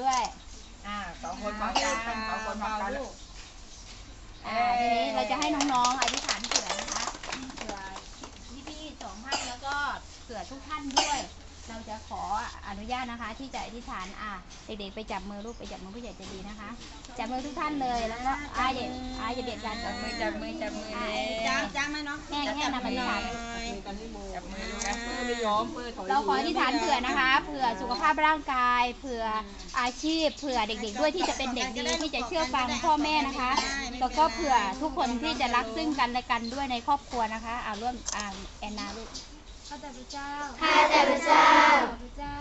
ด้วย อ่าสองคนพร้อมกันสองคนพร้อมกันอ่าทีนี้เราจะให้น้องๆอธิษฐานเผื่อนะคะเผื่อพี่ๆสองท่านแล้วก็เผื่อทุกท่านด้วย เราจะขออนุญาตนะคะ ที่จะอธิษฐานอ่าเด็กๆไปจับมือลูกไปจับมือผู้ใหญ่ใจะดีนะคะ จับมือทุกท่านเลยแล้วก็อาอย่าอาอย่าเบียดกันจับมือจับมือจับมือจ้างจ้างไหมน้องแห้งแห้งนำอธิษฐานจับมือจับมือไม่ยอมมือถอยเราขออธิษฐานเผื่อนะคะ เผื่อสุขภาพร่างกาย เผื่ออาชีพ เผื่อเด็กๆด้วยที่จะเป็นเด็กดีที่จะเชื่อฟังพ่อแม่นะคะ แล้วก็เผื่อทุกคนที่จะรักซึ่งกันและกันด้วยในครอบครัวนะคะเอาร่วมอ่านแอนนาลูก ข้าแต่พระเจ้าข้าแต่พระเจ้า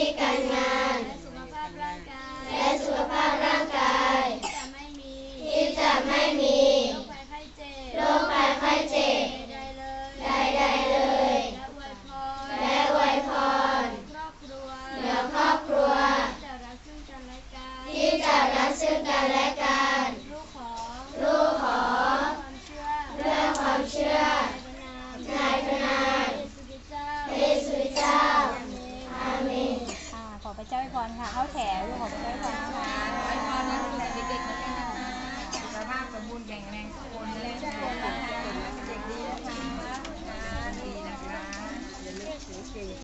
อ จ้าอาเมนอนค่ะข้าวยพรค่ะเข้าแถวลูกขอพระเจ้อยพรนะคะ